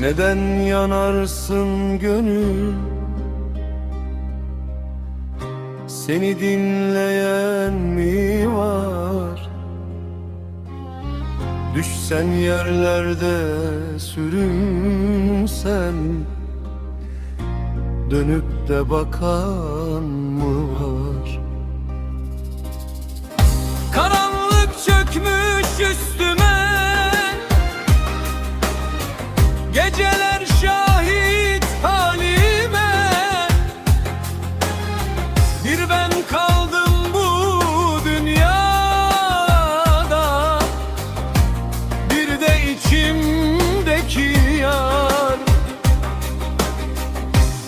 Neden yanarsın gönül? Seni dinleyen mi var? Düşsen yerlerde sürünsen Dönüp de bakan mı var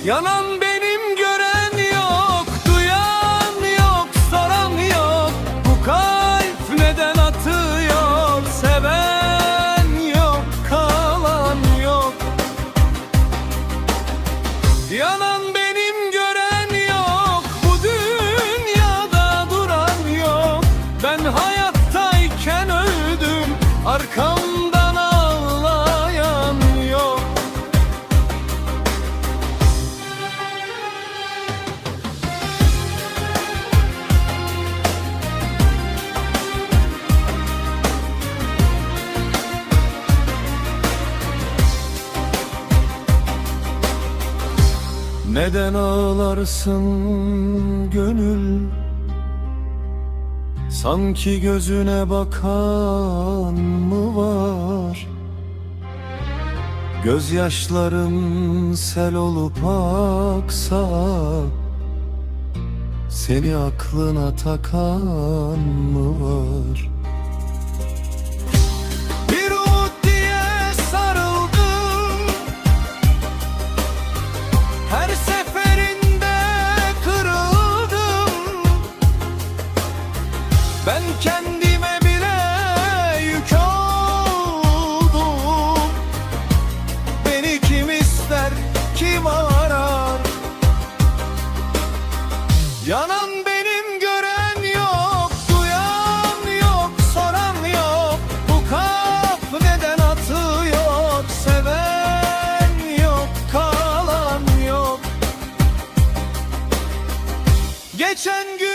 Yanan benim gören yok Duyan yok soran yok. Bu kalp neden atıyor Seven yok kalan yok. Yanan Neden ağlarsın gönül? Sanki gözüne bakan mı var? Gözyaşların sel olup aksa Seni aklına takan mı var Yanan benim gören yok Duyan yok soran yok. Bu kalp neden atıyor Seven yok kalan yok. Geçen günler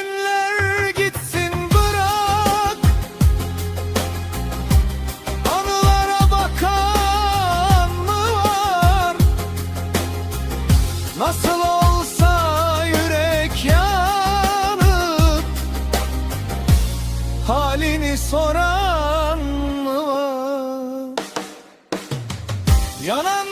Yana!